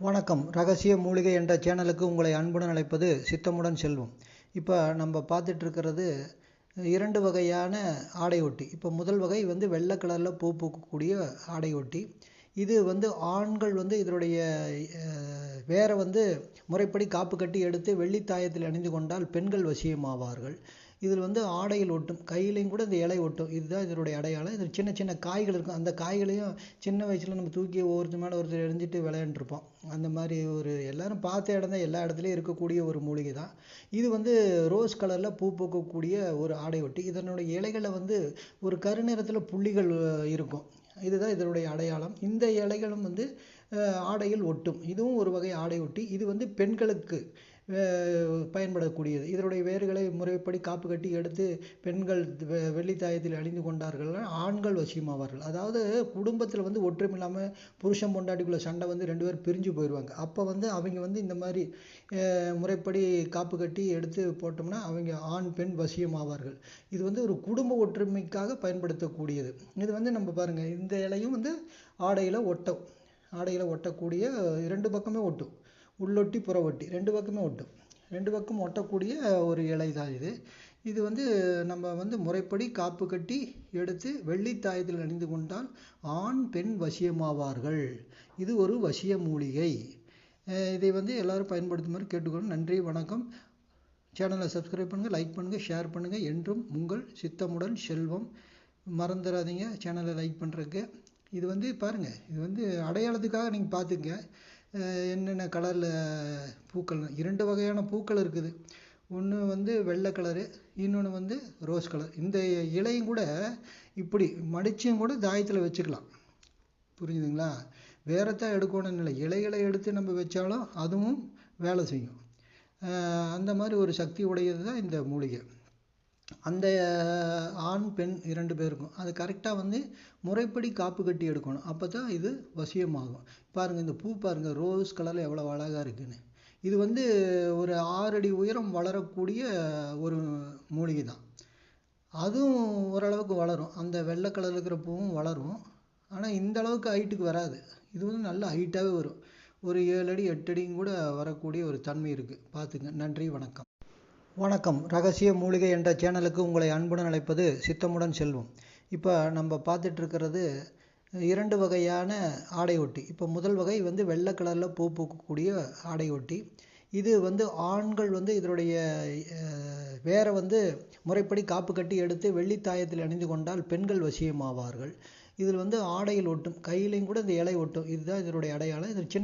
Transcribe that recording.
வணக்கம். ரகசிய மூலிகை என்ற சேனலுக்கு உங்களை அன்புடன் அழைப்பது சித்தமுடன் செல்வம். இப்போ நம்ம பார்த்துட்டு இருக்கிறது இரண்டு வகையான ஆடை ஒட்டி. இப்போ முதல் வகை வந்து வெள்ளை கலரில் பூ பூக்கக்கூடிய ஆடை ஒட்டி. இது வந்து ஆண்கள் வந்து இதனுடைய வேற வந்து முறைப்படி காப்பு கட்டி எடுத்து வெள்ளித்தாயத்தில் அணிந்து கொண்டால் பெண்கள் வசியமாவார்கள். இதில் வந்து ஆடையில் ஒட்டும் கையிலையும் கூட இந்த இலை ஒட்டும். இதுதான் இதனுடைய அடையாளம். இதில் சின்ன சின்ன காய்கள் இருக்கும். அந்த காய்களையும் சின்ன வயசில் நம்ம தூக்கி ஒருத்தர் மேலே ஒருத்தர் எரிஞ்சிட்டு விளையாண்டுருப்போம். அந்த மாதிரி ஒரு எல்லாரும் பார்த்த இடம் தான் எல்லா இடத்துலையும் இருக்கக்கூடிய ஒரு மூலிகை தான். இது வந்து ரோஸ் கலரில் பூ பூக்கக்கூடிய ஒரு ஆடை ஒட்டி. இதனுடைய இலைகளை வந்து ஒரு கருநிறத்தில் புள்ளிகள் இருக்கும். இதுதான் இதனுடைய அடையாளம். இந்த இலைகளும் வந்து ஆடையில் ஒட்டும். இதுவும் ஒரு வகை ஆடை ஒட்டி. இது வந்து பெண்களுக்கு பயன்படக்கூடியது. இதனுடைய வேர்களை முறைப்படி காப்பு கட்டி எடுத்து பெண்கள் வெ- வெள்ளித்தாயத்தில் அணிந்து கொண்டார்கள். ஆண்கள் வசியமாவார்கள் அதாவது குடும்பத்தில் வந்து ஒற்றுமை இல்லாமல் புருஷன் பொண்டாட்டிக்குள்ள சண்டை வந்து ரெண்டு பேரும் பிரிஞ்சு போயிடுவாங்க அப்போ வந்து அவங்க வந்து இந்த மாதிரி முறைப்படி காப்பு கட்டி எடுத்து போட்டோம்னா அவங்க ஆண் பெண் வசியமாவார்கள் இது வந்து ஒரு குடும்ப ஒற்றுமைக்காக பயன்படுத்தக்கூடியது. இது வந்து நம்ம பாருங்கள் இந்த இலையும் வந்து ஆடையில் ஒட்டும். ஆடையில் ஒட்டக்கூடிய இரண்டு பக்கமே ஒட்டும். உள்ளொட்டி புறவொட்டி ரெண்டு பக்கமே ஒட்டும். ரெண்டு பக்கம் ஒட்டக்கூடிய ஒரு இலை தான் இது. இது வந்து நம்ம வந்து முறைப்படி காப்பு கட்டி எடுத்து வெள்ளித்தாயத்தில் அணிந்து கொண்டால் ஆண் பெண் வசியமாவார்கள். இது ஒரு வசிய மூலிகை. இதை வந்து எல்லாரும் பயன்படுத்துமாறு கேட்டுக்கொள்ளும். நன்றி வணக்கம். சேனலை சப்ஸ்கிரைப் பண்ணுங்கள் லைக் பண்ணுங்கள் ஷேர் பண்ணுங்கள் என்றும் உங்கள் சித்தமுடன் செல்வம் மறந்துடாதீங்க. சேனலை லைக் பண்ணுறதுக்கு இது வந்து பாருங்கள் இது வந்து அடையாளத்துக்காக நீங்கள் பார்த்துங்க என்னென்ன கலரில் பூக்கள் இரண்டு வகையான பூக்கள் இருக்குது. ஒன்று வந்து வெள்ளை கலரு இன்னொன்று வந்து ரோஸ் கலர் இந்த இலையும் கூட இப்படி மடிச்சும் கூட தாயத்தில் வச்சுக்கலாம். புரிஞ்சுதுங்களா? வேறத்தான் எடுக்கணும்னு இல்லை இலைகளை எடுத்து நம்ம வச்சாலும் அதுவும் வேலை செய்யும். அந்த மாதிரி ஒரு சக்தி உடையது தான் இந்த மூலிகை. அந்த ஆண் பெண் இரண்டு பேருக்கும். அது கரெக்டாக வந்து முறைப்படி காப்பு கட்டி எடுக்கணும். அப்போ தான் இது வசியமாகும். பாருங்கள் இந்த பூ பாருங்கள் ரோஸ் கலரில் எவ்வளோ அழகாக இருக்குன்னு. இது வந்து ஒரு ஆறடி உயரம் வளரக்கூடிய ஒரு மூலிகை தான் அதுவும் ஓரளவுக்கு வளரும். அந்த வெள்ளை கலரில் இருக்கிற பூவும் வளரும். ஆனால் இந்த அளவுக்கு ஹைட்டுக்கு வராது. இது வந்து நல்ல ஹைட்டாகவே வரும். ஒரு ஏழு அடி எட்டு அடியும் கூட வரக்கூடிய ஒரு தன்மை இருக்குது பார்த்துங்க. நன்றி வணக்கம். வணக்கம். ரகசிய மூலிகை என்ற சேனலுக்கு உங்களை அன்புடன் அழைப்பது சித்தமுடன் செல்வம். இப்போ நம்ம பார்த்துட்ருக்கிறது இரண்டு வகையான ஆடை ஒட்டி. இப்போ முதல் வகை வந்து வெள்ளை கலரில் பூ பூக்கக்கூடிய ஆடை ஒட்டி. இது வந்து ஆண்கள் வந்து இதனுடைய வேற வந்து முறைப்படி காப்பு கட்டி எடுத்து வெள்ளித்தாயத்தில் அணிந்து கொண்டால் பெண்கள் வசியமாவார்கள். இதில் வந்து ஆடையில் ஒட்டும் கையிலையும் கூட இந்த இலை ஒட்டும். இதுதான் இதனுடைய அடையாளம். இது சின்ன